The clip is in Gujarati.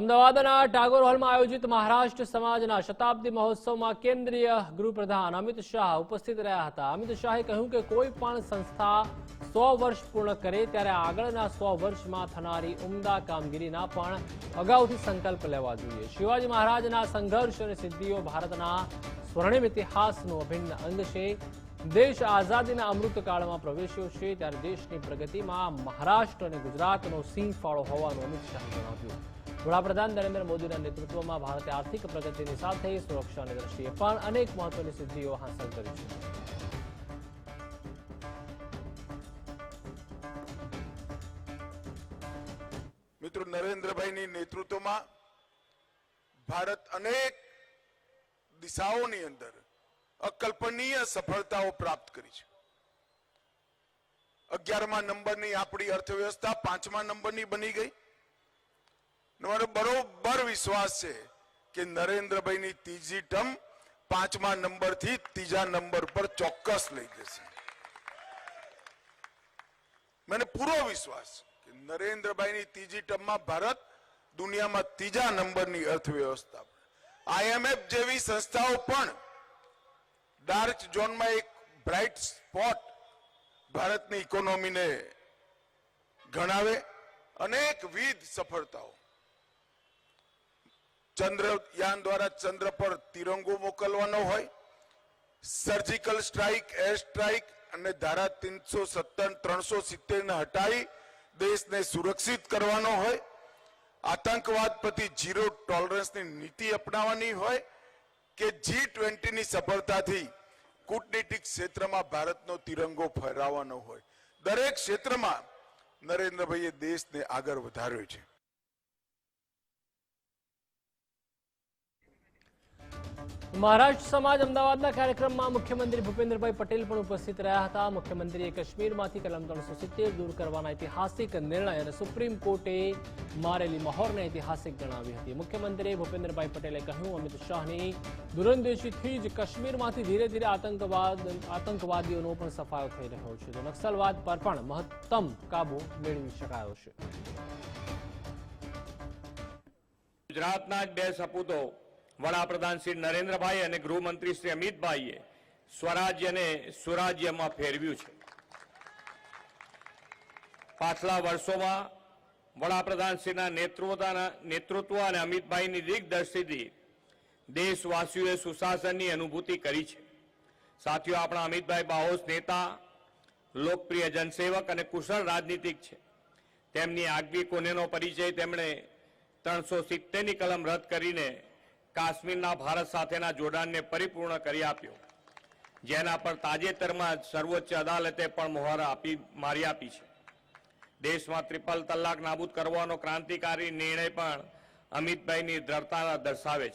અમદાવાદના ટાગોર હોલમાં આયોજિત મહારાષ્ટ્ર સમાજના શતાબ્દી મહોત્સવમાં કેન્દ્રીય ગૃહપ્રધાન અમિત શાહ ઉપસ્થિત રહ્યા હતા. અમિત શાહે કહ્યું કે કોઈ પણ સંસ્થા સો વર્ષ પૂર્ણ કરે ત્યારે આગળના સો વર્ષમાં થનારી ઉમદા કામગીરીના પણ અગાઉથી સંકલ્પ લેવા જોઈએ. શિવાજી મહારાજના સંઘર્ષ અને સિદ્ધિઓ ભારતના સ્વર્ણિમ ઇતિહાસનો અભિન્ન અંગ છે. દેશ આઝાદીના અમૃતકાળમાં પ્રવેશ્યો છે ત્યારે દેશની પ્રગતિમાં મહારાષ્ટ્ર અને ગુજરાતનો સિંહ ફાળો હોવાનું અમિત શાહે જણાવ્યું. વડાપ્રધાન નરેન્દ્ર મોદીના નેતૃત્વમાં ભારતે આર્થિક પ્રગતિની સાથે સુરક્ષાની દ્રષ્ટિએ પણ અનેક મહત્વની સિદ્ધિઓ હાંસલ કરી છે. મિત્રો, નરેન્દ્રભાઈની નેતૃત્વમાં ભારત અનેક દિશાઓની અંદર અકલ્પનીય સફળતાઓ પ્રાપ્ત કરી છે. અગિયારમા નંબરની આપણી અર્થવ્યવસ્થા પાંચમા નંબરની બની ગઈ. મારો બરોબર વિશ્વાસ છે કે નરેન્દ્રભાઈની ત્રીજી ટર્મ પાંચમા નંબરથી ત્રીજા નંબર પર ચોક્કસ લઈ જશે. મને પૂરો વિશ્વાસ કે નરેન્દ્રભાઈની ત્રીજી ટર્મમાં ભારત દુનિયામાં ત્રીજા નંબરની અર્થવ્યવસ્થા આઈએમએફ જેવી સંસ્થાઓ પણ ડાર્ક ઝોનમાં એક બ્રાઇટ સ્પોટ ભારતની ઇકોનોમીને ગણાવે અનેકવિધ સફળતાઓ. ચંદ્રયાન દ્વારા ચંદ્ર પર તિરંગો મોકલવાનો હોય સર્જિકલ સ્ટ્રાઇક એર સ્ટ્રાઇક અને ધારા ત્રણસો સત્તર, ત્રણસો સિત્તેરને હટાવી દેશને સુરક્ષિત કરવાનો હોય આતંકવાદ પ્રતિ ઝીરો ટોલરન્સની નીતિ અપનાવવાની હોય કે જી ટ્વેન્ટીની સફળતાથી કૂટનીતિક ક્ષેત્રમાં ભારતનો તિરંગો ફહેરાવવાનો હોય. દરેક ક્ષેત્રમાં નરેન્દ્રભાઈએ દેશને આગળ વધાર્યો છે. મહારાષ્ટ્ર સમાજ અમદાવાદના કાર્યક્રમમાં મુખ્યમંત્રી ભૂપેન્દ્રભાઈ પટેલ પણ ઉપસ્થિત રહ્યા હતા. મુખ્યમંત્રીએ કાશ્મીરમાંથી કલમ ત્રણસો સિત્તેર દૂર કરવાના ઐતિહાસિક નિર્ણય અને સુપ્રીમ કોર્ટે મારેલી મહોરને ઐતિહાસિક ગણાવી હતી. મુખ્યમંત્રી ભૂપેન્દ્રભાઈ પટેલે કહ્યું, અમિત શાહની દૂરંદેશીથી જ કાશ્મીરમાંથી ધીરે ધીરે આતંકવાદ, આતંકવાદીઓનો પણ સફાયો થઈ રહ્યો છે. તો નક્સલવાદ પર પણ મહત્તમ કાબુ મેળવી શકાયો છે. ગુજરાતના જ બે સપૂતો વડાપ્રધાન શ્રી નરેન્દ્રભાઈ અને ગૃહમંત્રી શ્રી અમિતભાઈએ સ્વરાજ્યને સુરાજ્યમાં ફેરવ્યું છે. પાછલા વર્ષોમાં વડાપ્રધાન શ્રીના નેતૃત્વના નેતૃત્વ અને અમિતભાઈની દિગ્દર્શિથી દેશવાસીઓએ સુશાસનની અનુભૂતિ કરી છે. સાથીઓ, આપણા અમિતભાઈ બાહોસ નેતા, લોકપ્રિય જનસેવક અને કુશળ રાજનીતિક છે. તેમની આગવી કોનેનો પરિચય તેમણે ત્રણસો સિત્તેરની કલમ રદ કરીને કાશ્મીરના ભારત સાથેના જોડાણને પરિપૂર્ણ કરી આપ્યો. જેના પર તાજેતરમાં સર્વોચ્ચ અદાલતે પણ મોહર આપી, મારી આપી છે. દેશમાં ત્રિપલ તલાક નાબૂદ કરવાનો ક્રાંતિકારી નિર્ણય પણ અમિતભાઈની દ્રઢતા દર્શાવે છે.